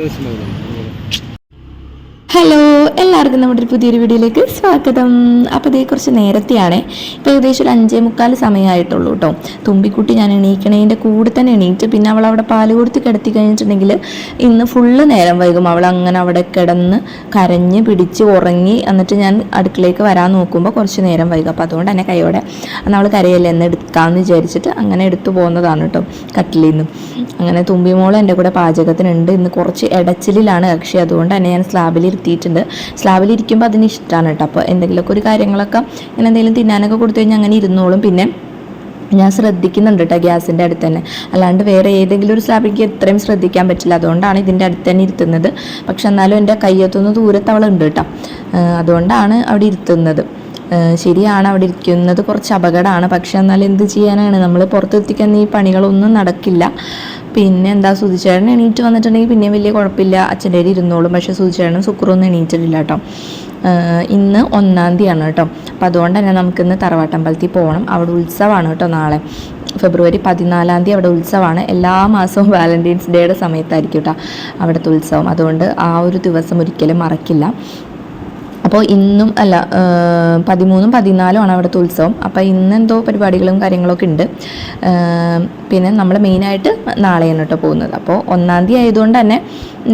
This üzere. Hello എല്ലാവർക്കും നമ്മുടെ ഒരു പുതിയൊരു വീഡിയോയിലേക്ക് സ്വാഗതം. അപ്പോൾ ഇതേ കുറച്ച് നേരത്തെയാണ്. ഇപ്പോൾ ഏകദേശം ഒരു അഞ്ചേ മുക്കാൽ സമയമായിട്ടുള്ളൂ കേട്ടോ തുമ്പിക്കുട്ടി ഞാൻ എണീക്കണേന്റെ കൂടെ തന്നെ എണീറ്റ് പിന്നെ അവൾ അവിടെ പാൽ കൊടുത്ത് കിടത്തി കഴിഞ്ഞിട്ടുണ്ടെങ്കിൽ ഇന്ന് ഫുള്ള് നേരം വൈകും. അവൾ അങ്ങനെ അവിടെ കിടന്ന് കരഞ്ഞ് പിടിച്ച് ഉറങ്ങി എന്നിട്ട് ഞാൻ അടുക്കളയിലേക്ക് വരാൻ നോക്കുമ്പോൾ കുറച്ച് നേരം വൈകും. അപ്പോൾ അതുകൊണ്ട് തന്നെ കൈയോടെ അന്ന് അവൾ കരയല്ലേ എന്ന് എടുക്കാമെന്ന് വിചാരിച്ചിട്ട് അങ്ങനെ എടുത്തു പോകുന്നതാണ് കേട്ടോ കട്ടിലിൽ നിന്ന് അങ്ങനെ തുമ്പിമോൾ എന്റെ കൂടെ പാചകത്തിനുണ്ട്. ഇന്ന് കുറച്ച് ഇടച്ചിലാണ് കക്ഷി അതുകൊണ്ട് തന്നെ ഞാൻ സ്ലാബിൽ ഇരുത്തിയിട്ടുണ്ട് സ്ലാബിലിരിക്കുമ്പോൾ അതിന് ഇഷ്ടമാണ് കേട്ടോ. അപ്പോൾ എന്തെങ്കിലുമൊക്കെ ഒരു കാര്യങ്ങളൊക്കെ ഇങ്ങനെ എന്തെങ്കിലും തിന്നാനൊക്കെ കൊടുത്തു കഴിഞ്ഞാൽ അങ്ങനെ ഇരുന്നോളും. പിന്നെ ഞാൻ ശ്രദ്ധിക്കുന്നുണ്ട് കേട്ടോ ഗ്യാസിന്റെ അടുത്ത് തന്നെ. അല്ലാണ്ട് വേറെ ഏതെങ്കിലും ഒരു സ്ലാബിലേക്ക് ഇത്രയും ശ്രദ്ധിക്കാൻ പറ്റില്ല. അതുകൊണ്ടാണ് ഇതിന്റെ അടുത്ത് തന്നെ ഇരുത്തുന്നത്. പക്ഷെ എന്നാലും എന്റെ കയ്യത്തൊന്ന് ദൂരത്ത് അവളുണ്ട് കേട്ടോ. അതുകൊണ്ടാണ് അവിടെ ഇരുത്തുന്നത്. ശരിയാണ് അവിടെ ഇരിക്കുന്നത്. കുറച്ച് അപകടമാണ്. പക്ഷെ എന്നാൽ എന്ത് ചെയ്യാനാണ്? നമ്മൾ പുറത്തെത്തിക്കാൻ ഈ പണികളൊന്നും നടക്കില്ല. പിന്നെ എന്താ സുധിച്ചേട്ടൻ എണീറ്റ് വന്നിട്ടുണ്ടെങ്കിൽ പിന്നെ വലിയ കുഴപ്പമില്ല. അച്ഛന്റെ കയ്യിൽ ഇരുന്നോളും. പക്ഷേ സുധിച്ചേട്ടനും സുക്രൊന്നും എണീറ്റിട്ടില്ല കേട്ടോ. ഇന്ന് ഒന്നാം തീയതിയാണ് കേട്ടോ. അപ്പം അതുകൊണ്ട് തന്നെ നമുക്കിന്ന് തറവാട്ടമ്പലത്തിൽ പോകണം. അവിടെ ഉത്സവമാണ് കേട്ടോ നാളെ. ഫെബ്രുവരി പതിനാലാം തീയതി അവിടെ ഉത്സവമാണ്. എല്ലാ മാസവും വാലന്റൈൻസ് ഡേയുടെ സമയത്തായിരിക്കും കേട്ടോ അവിടുത്തെ ഉത്സവം. അതുകൊണ്ട് ആ ഒരു ദിവസം ഒരിക്കലും മറക്കില്ല. അപ്പോൾ ഇന്നും അല്ല പതിമൂന്നും പതിനാലും ആണ് അവിടുത്തെ ഉത്സവം. അപ്പോൾ ഇന്നെന്തോ പരിപാടികളും കാര്യങ്ങളൊക്കെ ഉണ്ട്. പിന്നെ നമ്മൾ മെയിനായിട്ട് നാളെയാണ് കേട്ടോ പോകുന്നത്. അപ്പോൾ ഒന്നാം തീയതി ആയതുകൊണ്ട് തന്നെ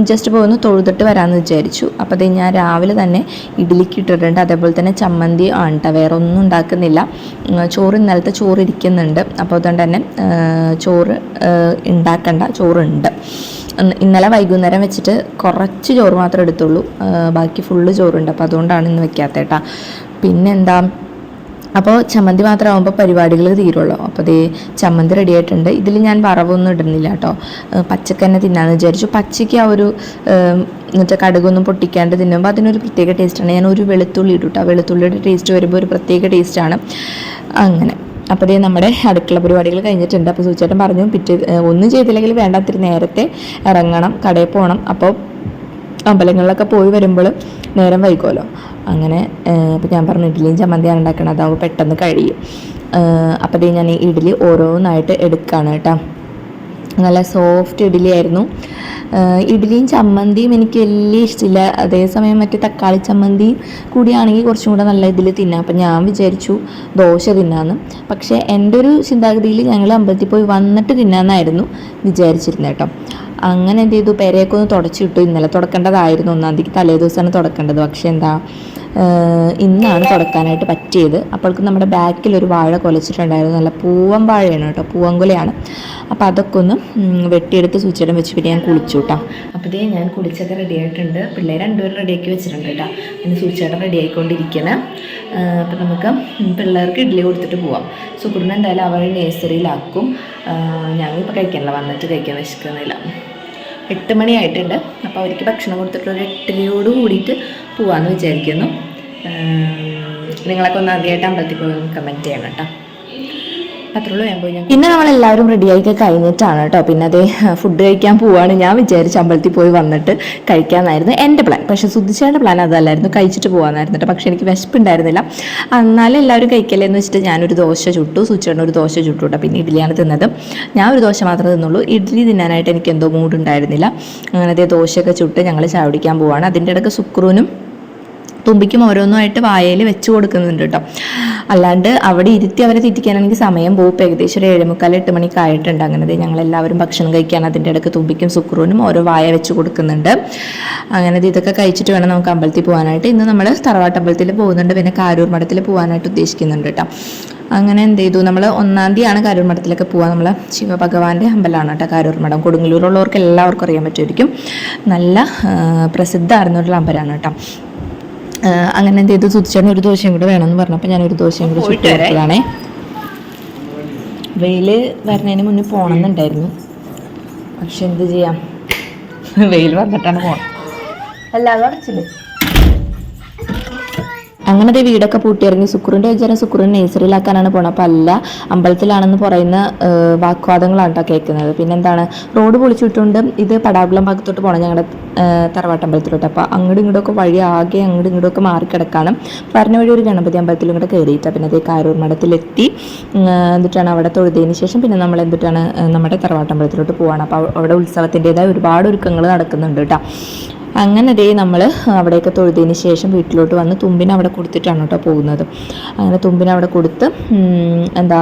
ജസ്റ്റ് പോകുന്നു തൊഴുതിട്ട് വരാമെന്ന് വിചാരിച്ചു. അപ്പോൾ അത് ഞാൻ രാവിലെ തന്നെ ഇഡ്ഡലിക്ക് ഇട്ടിട്ടുണ്ട്. അതേപോലെ തന്നെ ചമ്മന്തി ആണ് കേട്ടോ വേറെ ഒന്നും ഉണ്ടാക്കുന്നില്ല. ചോറ് ഇന്നലത്തെ ചോറ് ഇരിക്കുന്നുണ്ട്. അപ്പോൾ അതുകൊണ്ട് തന്നെ ചോറ് ഉണ്ടാക്കേണ്ട. ചോറുണ്ട്. ഇന്നലെ വൈകുന്നേരം വെച്ചിട്ട് കുറച്ച് ചോറ് മാത്രമേ എടുത്തുള്ളൂ. ബാക്കി ഫുള്ള് ചോറുണ്ട്. അപ്പോൾ അതുകൊണ്ടാണ് ഇന്ന് വെക്കാത്ത കേട്ടാ പിന്നെന്താ? അപ്പോൾ ചമ്മന്തി മാത്രമാകുമ്പോൾ പരിപാടികൾ തീരുള്ളൂ. അപ്പോൾ ദേ ചമ്മന്തി റെഡി ആയിട്ടുണ്ട്. ഇതിൽ ഞാൻ വറവൊന്നും ഇടുന്നില്ല കേട്ടോ പച്ചക്ക തന്നെ തിന്നാന്ന് വിചാരിച്ചു. പച്ചയ്ക്ക് ആ ഒരു എന്നിട്ട് കടുകൊന്നും പൊട്ടിക്കാണ്ട് തിന്നുമ്പോൾ അതിനൊരു പ്രത്യേക ടേസ്റ്റാണ് ഞാൻ ഒരു വെളുത്തുള്ളി ഇടൂട്ടോ കേട്ടോ വെളുത്തുള്ളിയുടെ ടേസ്റ്റ് വരുമ്പോൾ ഒരു പ്രത്യേക ടേസ്റ്റാണ് അങ്ങനെ. അപ്പോൾ ദേ നമ്മുടെ അടുക്കള പരിപാടികൾ കഴിഞ്ഞിട്ടുണ്ട്. അപ്പോൾ സൂചേട്ടൻ പറഞ്ഞു പിറ്റേ ഒന്നും ചെയ്തില്ലെങ്കിൽ വേണ്ട ഇത്തിരി നേരത്തെ ഇറങ്ങണം കടയിൽ പോകണം അപ്പോൾ അമ്പലങ്ങളിലൊക്കെ പോയി വരുമ്പോൾ നേരം വൈകുമല്ലോ അങ്ങനെ അപ്പോൾ ഞാൻ പറഞ്ഞു ഇഡ്ഡലിയും ചമ്മന്തിയാണ് ഉണ്ടാക്കണം അതാവുമ്പോൾ പെട്ടെന്ന് കഴിയും. അപ്പോൾ ഞാൻ ഈ ഇഡ്ഡലി ഓരോന്നായിട്ട് എടുക്കുകയാണ് കേട്ടോ. നല്ല സോഫ്റ്റ് ഇഡ്ഡലി ആയിരുന്നു. ഇഡ്ഡലിയും ചമ്മന്തിയും എനിക്ക് വലിയ ഇഷ്ടമില്ല അതേസമയം മറ്റേ തക്കാളി ചമ്മന്തി കൂടിയാണെങ്കിൽ കുറച്ചും കൂടെ നല്ല ഇതിൽ തിന്നാം. അപ്പം ഞാൻ വിചാരിച്ചു ദോശ തിന്നാന്ന്. പക്ഷേ എന്റെ ഒരു ചിന്താഗതിയിൽ ഞങ്ങൾ അമ്പലത്തിൽ പോയി വന്നിട്ട് തിന്നാമെന്നായിരുന്നു വിചാരിച്ചിരുന്നത് കേട്ടോ. അങ്ങനെ എന്ത് ചെയ്തു? പെരയൊക്കെ തുടച്ചിട്ടു. ഇന്നലെ തുടക്കേണ്ടതായിരുന്നു. ഒന്നാം തീയതി തലേ ദിവസമാണ് തുടക്കേണ്ടത്. പക്ഷേ എന്താ ഇന്നാണ് തുടക്കാനായിട്ട് പറ്റിയത്. അപ്പോഴേക്കും നമ്മുടെ ബാക്കിൽ ഒരു വാഴ കൊലച്ചിട്ടുണ്ടായിരുന്നു. നല്ല പൂവൻ വാഴയാണ് കേട്ടോ. പൂവങ്കുലയാണ് അപ്പോൾ അതൊക്കെ ഒന്ന് വെട്ടിയെടുത്ത് സൂചിയിടം വെച്ച് പിന്നെ ഞാൻ കുളിച്ചു കേട്ടോ. അപ്പോൾ ഇതേ ഞാൻ കുളിച്ചൊക്കെ റെഡി ആയിട്ടുണ്ട്. പിള്ളേർ രണ്ടുപേരും റെഡിയാക്കി വെച്ചിട്ടുണ്ട് കേട്ടോ. പിന്നെ സൂചിയിടം റെഡി ആയിക്കൊണ്ടിരിക്കുന്നത് അപ്പോൾ നമുക്ക് പിള്ളേർക്ക് ഇഡ്ഡലി കൊടുത്തിട്ട് പോവാം. സുക്കുറിന് എന്തായാലും അവർ നേഴ്സറിയിലാക്കും ഞങ്ങളിപ്പോൾ കഴിക്കാനില്ല വന്നിട്ട് കഴിക്കാൻ വിശക്കുന്നില്ല. എട്ട് മണിയായിട്ടുണ്ട്. അപ്പോൾ അവർക്ക് ഭക്ഷണം കൊടുത്തിട്ട് ഒരു എട്ടരയോട് കൂടിയിട്ട് പോവാമെന്ന് വിചാരിക്കുന്നു. നിങ്ങളൊക്കെ ഒന്ന് ആദ്യമായിട്ട് അമ്പലത്തിൽ പോയി കമന്റ് ചെയ്യണം കേട്ടോ. പിന്നെ നമ്മൾ എല്ലാവരും റെഡിയാക്കി കഴിഞ്ഞിട്ടാണ് കേട്ടോ. പിന്നെ അതേ ഫുഡ് കഴിക്കാൻ പോവാണ്. ഞാൻ വിചാരിച്ച അമ്പലത്തിൽ പോയി വന്നിട്ട് കഴിക്കാമെന്നായിരുന്നു എന്റെ പ്ലാൻ പക്ഷേ സുധിച്ചേന്റെ പ്ലാൻ അതല്ലായിരുന്നു. കഴിച്ചിട്ട് പോകാമെന്നായിരുന്നു കേട്ടോ പക്ഷേ എനിക്ക് വിശപ്പുണ്ടായിരുന്നില്ല. എന്നാലും എല്ലാവരും കഴിക്കല്ലേ എന്ന് വെച്ചിട്ട് ഞാനൊരു ദോശ ചുട്ടു. സുച്ചേട്ടൻ ഒരു ദോശ ചുട്ടു കേട്ടോ പിന്നെ ഇഡ്ഡലിയാണ് തിന്നത്. ഞാൻ ഒരു ദോശ മാത്രമേ തിന്നുള്ളൂ. ഇഡ്ഡലി തിന്നാനായിട്ട് എനിക്ക് എന്തോ മൂഡ് ഉണ്ടായിരുന്നില്ല അങ്ങനെ ദോശയൊക്കെ ചുട്ട് ഞങ്ങൾ ചായ കുടിക്കാൻ പോവാണ്. അതിന്റെ ഇടയ്ക്ക് സുക്രൂനും തുമ്പിക്കും ഓരോന്നുമായിട്ട് വായയിൽ വെച്ച് കൊടുക്കുന്നുണ്ട് കേട്ടോ അല്ലാണ്ട് അവിടെ ഇരുത്തി അവരെ എനിക്ക് സമയം പോകും ഏകദേശം ഒരു ഏഴുമുക്കാൽ എട്ട് മണിക്ക് ആയിട്ടുണ്ട്. അങ്ങനെ ഞങ്ങൾ എല്ലാവരും ഭക്ഷണം കഴിക്കാൻ അതിന്റെ ഇടയ്ക്ക് തുമ്പിക്കും സുക്രൂനും ഓരോ വായ വെച്ച് കൊടുക്കുന്നുണ്ട്. അങ്ങനെ ഇതൊക്കെ കഴിച്ചിട്ട് വേണം നമുക്ക് അമ്പലത്തിൽ പോകാനായിട്ട്. ഇന്ന് നമ്മൾ തറവാട്ട് അമ്പലത്തിൽ പോകുന്നുണ്ട്. പിന്നെ കാരൂർ മഠത്തിൽ പോകാനായിട്ട് ഉദ്ദേശിക്കുന്നുണ്ട് കേട്ടോ അങ്ങനെ എന്ത് ചെയ്തു? നമ്മൾ ഒന്നാം തീയതിയാണ് കാരൂർ മഠത്തിലൊക്കെ പോകാൻ നമ്മൾ ശിവഭഗവാന്റെ അമ്പലമാണ് കേട്ടോ കാരൂർ മഠം. കൊടുങ്ങല്ലൂരുള്ളവർക്ക് എല്ലാവർക്കും അറിയാൻ പറ്റുമായിരിക്കും. നല്ല പ്രസിദ്ധ പ്രസിദ്ധമായിരുന്നിട്ടുള്ള അമ്പലമാണ് കേട്ടോ അങ്ങനെ എന്ത് ചെയ്തു? തുതിച്ചാണ് ഒരു ദോശയും കൂടെ വേണമെന്ന് പറഞ്ഞപ്പോൾ ഞാൻ ഒരു ദോശയും കൂടെ ചുട്ട് കൊടുത്തതാണേ. വെയിൽ വരുന്നതിന് മുന്നേ പോകണമെന്നുണ്ടായിരുന്നു പക്ഷെ എന്ത് ചെയ്യാം? വെയിൽ വന്നിട്ടാണ് പോകണം എല്ലാവരും അടച്ചില്ലേ അങ്ങനെ അത് വീടൊക്കെ പൂട്ടിയിറങ്ങി സുക്കുറിന്റെ വിചാരം സുക്കുറിനെ നേഴ്സറിയിലാക്കാനാണ് പോണത്. അപ്പോൾ അല്ല അമ്പലത്തിലാണെന്ന് പറയുന്ന വാക്വാദങ്ങളാണ് കേട്ടോ കേൾക്കുന്നത്. പിന്നെന്താണ് റോഡ് പൊളിച്ചിട്ടുണ്ട്. ഇത് പടാകുളം ഭാഗത്തോട്ട് പോകണം ഞങ്ങളുടെ തറവാട്ടമ്പലത്തിലോട്ട് അപ്പോൾ അങ്ങോട്ടും ഇങ്ങോട്ടൊക്കെ വഴി ആകെ അങ്ങോട്ടും ഇങ്ങോട്ടൊക്കെ മാറിക്കിടക്കാണ് പറഞ്ഞ വഴി ഒരു ഗണപതി അമ്പലത്തിലും കൂടെ കയറിയിട്ട് പിന്നെ അതേ കാരൂർ മഠത്തിലെത്തി. എന്നിട്ടാണ് അവിടെ തൊഴുതതിന് ശേഷം പിന്നെ നമ്മൾ എന്തിട്ടാണ് നമ്മുടെ തറവാട്ടമ്പലത്തിലോട്ട് പോവാണ്. അപ്പോൾ അവിടെ ഉത്സവത്തിന്റെതായ ഒരുപാട് ഒരുക്കങ്ങൾ നടക്കുന്നുണ്ട് കേട്ടോ അങ്ങനെ ദേ നമ്മൾ അവിടെയൊക്കെ തൊഴുതിന് ശേഷം വീട്ടിലോട്ട് വന്ന് തുമ്പിനെ അവിടെ കൊടുത്തിട്ടാണ് കേട്ടോ പോകുന്നത്. അങ്ങനെ തുമ്പിനെ അവിടെ കൊടുത്ത് എന്താ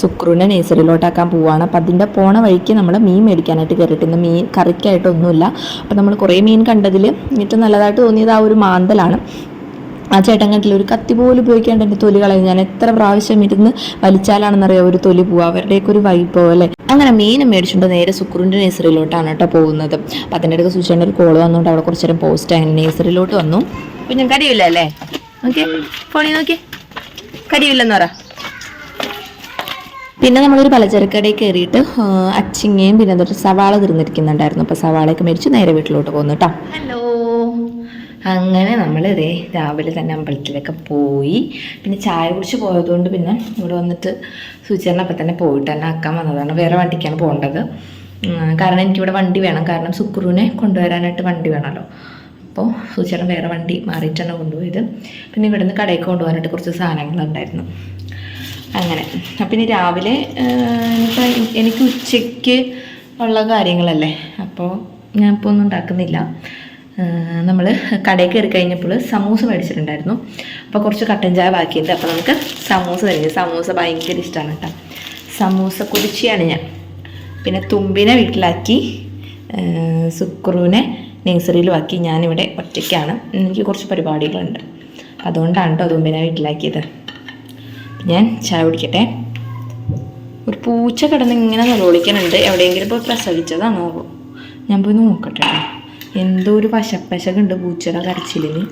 സുക്രുവിനെ നേഴ്സറിയിലോട്ടാക്കാൻ പോവുകയാണ് അപ്പം അതിന്റെ പോണ വഴിക്ക് നമ്മൾ മീൻ മേടിക്കാനായിട്ട് കയറിയിട്ട് ഇന്ന് മീൻ കറിക്കായിട്ടൊന്നുമില്ല. അപ്പം നമ്മൾ കുറേ മീൻ കണ്ടതിൽ ഏറ്റവും നല്ലതായിട്ട് തോന്നിയത് ആ ഒരു മാന്തലാണ്. ആ ചേട്ടൻ കണ്ടില്ല ഒരു കത്തി പോലും ഉപയോഗിക്കാണ്ട് എന്റെ തൊലി കളയും ഞാൻ എത്ര പ്രാവശ്യം ഇരുന്ന് വലിച്ചാലാണെന്നറിയാം ഒരു തൊലി പോവുക അവരുടെയൊക്കെ ഒരു വൈബ് പോലെ. അങ്ങനെ മീനും മേടിച്ചുകൊണ്ട് നേരെ സുക്രൂന്റെ നേഴ്സറിയിലോട്ടാണ് കേട്ടോ പോകുന്നത്. അപ്പം അതിന്റെ അടുത്ത് സുചേന്റെ ഒരു കോൾ വന്നുകൊണ്ട് അവിടെ കുറച്ച് നേരം പോസ്റ്റ് അങ്ങനെ നേഴ്സറിയിലോട്ട് വന്നു. ഞാൻ കരിയില്ല അല്ലേ? ഓക്കെ ഫോണിൽ നോക്കി കരിയില്ലെന്ന് പറ. പിന്നെ നമ്മളൊരു പലചരക്കടയിൽ കയറിയിട്ട് അച്ചിങ്ങയും പിന്നെ എന്തൊരു സവാള തീർന്നിരിക്കുന്നുണ്ടായിരുന്നു അപ്പോൾ സവാളയൊക്കെ മേടിച്ച് നേരെ വീട്ടിലോട്ട് പോകുന്നു കേട്ടോ. ഹലോ അങ്ങനെ നമ്മൾ ഇതേ രാവിലെ തന്നെ അമ്പലത്തിലൊക്കെ പോയി. പിന്നെ ചായ കുടിച്ച് പോയതുകൊണ്ട് പിന്നെ ഇവിടെ വന്നിട്ട് സൂചിച്ചേട്ടൻ അപ്പം തന്നെ പോയിട്ട് തന്നെ ആക്കാൻ വന്നതാണ്. വേറെ വണ്ടിക്കാണ് പോകേണ്ടത്. കാരണം എനിക്കിവിടെ വണ്ടി വേണം. കാരണം സുക്രുവിനെ കൊണ്ടുവരാനായിട്ട് വണ്ടി വേണമല്ലോ. അപ്പോൾ സൂചിച്ചേട്ടൻ വേറെ വണ്ടി മാറിയിട്ടാണ് കൊണ്ടുപോയത്. പിന്നെ ഇവിടുന്ന് കടയിൽ കൊണ്ടുപോകാനായിട്ട് കുറച്ച് സാധനങ്ങളുണ്ടായിരുന്നു. അങ്ങനെ. അപ്പം ഇനി രാവിലെ ഇപ്പം എനിക്ക് ഉച്ചയ്ക്ക് ഉള്ള കാര്യങ്ങളല്ലേ? അപ്പോൾ ഞാൻ ഇപ്പോൾ ഒന്നും ഉണ്ടാക്കുന്നില്ല. നമ്മൾ കടയിൽ കയറി കഴിഞ്ഞപ്പോൾ സമൂസ മേടിച്ചിട്ടുണ്ടായിരുന്നു. അപ്പോൾ കുറച്ച് കട്ടൻ ചായ ബാക്കിയുണ്ട്. അപ്പോൾ നമുക്ക് സമൂസ തരുന്നത് സമൂസ ഭയങ്കര ഇഷ്ടമാണ് കേട്ടോ. സമൂസ കുടിച്ചിയാണ് ഞാൻ. പിന്നെ തുമ്പിനെ വീട്ടിലാക്കി സുക്രുവിനെ നേഴ്സറിയിലും ആക്കി ഞാനിവിടെ ഒറ്റയ്ക്കാണ്. എനിക്ക് കുറച്ച് പരിപാടികളുണ്ട്. അതുകൊണ്ടാണ് കേട്ടോ തുമ്പിനെ വീട്ടിലാക്കിയത്. ഞാൻ ചായ കുടിക്കട്ടെ. ഒരു പൂച്ച കിടന്ന് ഇങ്ങനെ നിലവിളിക്കുന്നുണ്ട്. എവിടെയെങ്കിലും ഇപ്പോൾ പ്രസവിച്ചതാണോ? ഞാൻ പോയി നോക്കട്ടെ ട്ടോ. എന്തോ ഒരു പശപ്പശകുണ്ട് പൂച്ചയുടെ കരച്ചിലിന്.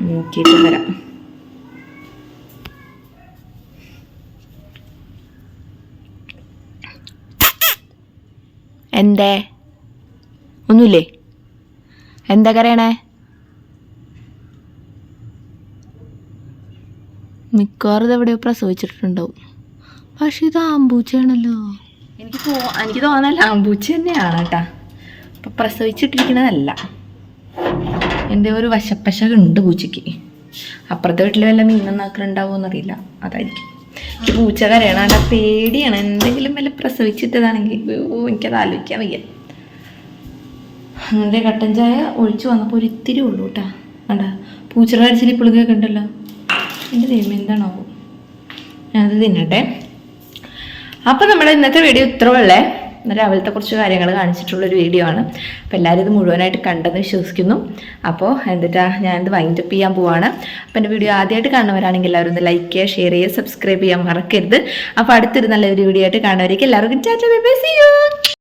നോക്കിയിട്ട് വരാം. എന്തേ? ഒന്നുമില്ലേ? എന്താ കരയണേ? മിക്കവാറും ഇത് എവിടെയോ പ്രസവിച്ചിട്ടുണ്ടാവും. പക്ഷെ ഇത് ആമ്പൂച്ചയാണല്ലോ. എനിക്ക് തോന്നാ എനിക്ക് തോന്നല്ല ആമ്പൂച്ച തന്നെയാണ് കേട്ടാ. അപ്പൊ പ്രസവിച്ചിട്ടിരിക്കണതല്ല എന്റെ ഒരു വശപ്പശകുണ്ട് പൂച്ചയ്ക്ക്. അപ്പുറത്തെ വീട്ടിൽ വല്ല മീൻ നന്നാക്കുന്നുണ്ടാവുമോ എന്നറിയില്ല. അതായിരിക്കും. പൂച്ച കരയണ പേടിയാണ്. എന്തെങ്കിലും വല്ല പ്രസവിച്ചിട്ടതാണെങ്കിൽ എനിക്കത് ആലോചിക്കാൻ വയ്യ. അങ്ങനെ കട്ടൻ ചായ ഒഴിച്ചു വന്നപ്പോൾ ഒരു ഇത്തിരി ഉള്ളൂ കേട്ടാ കണ്ടാ? പൂച്ചയുടെ കരച്ചിൽ ഇപ്പോഴൊക്കെ ഉണ്ടല്ലോ എന്റെ ദൈവം എന്താണാവോ? ഞാനത് തിന്നട്ടെ. അപ്പോൾ നമ്മുടെ ഇന്നത്തെ വീഡിയോ ഇത്രയുള്ളേ രാവിലത്തെ കുറച്ച് കാര്യങ്ങൾ കാണിച്ചിട്ടുള്ളൊരു വീഡിയോ ആണ്. അപ്പോൾ എല്ലാവരും ഇത് മുഴുവനായിട്ട് കണ്ടെന്ന് വിശ്വസിക്കുന്നു. അപ്പോൾ എന്നിട്ടാ ഞാനിത് വൈൻഡപ്പ് ചെയ്യാൻ പോവാണ്. അപ്പോൾ എന്റെ വീഡിയോ ആദ്യമായിട്ട് കാണുന്നവരാണെങ്കിൽ എല്ലാവരും ഒന്ന് ലൈക്ക് ചെയ്യുക ഷെയർ ചെയ്യുക സബ്സ്ക്രൈബ് ചെയ്യാൻ മറക്കരുത്. അപ്പോൾ അടുത്തൊരു നല്ലൊരു വീഡിയോ ആയിട്ട് കാണുന്നവരേക്ക് എല്ലാവർക്കും ചാച്ച ബൈ ബൈ യു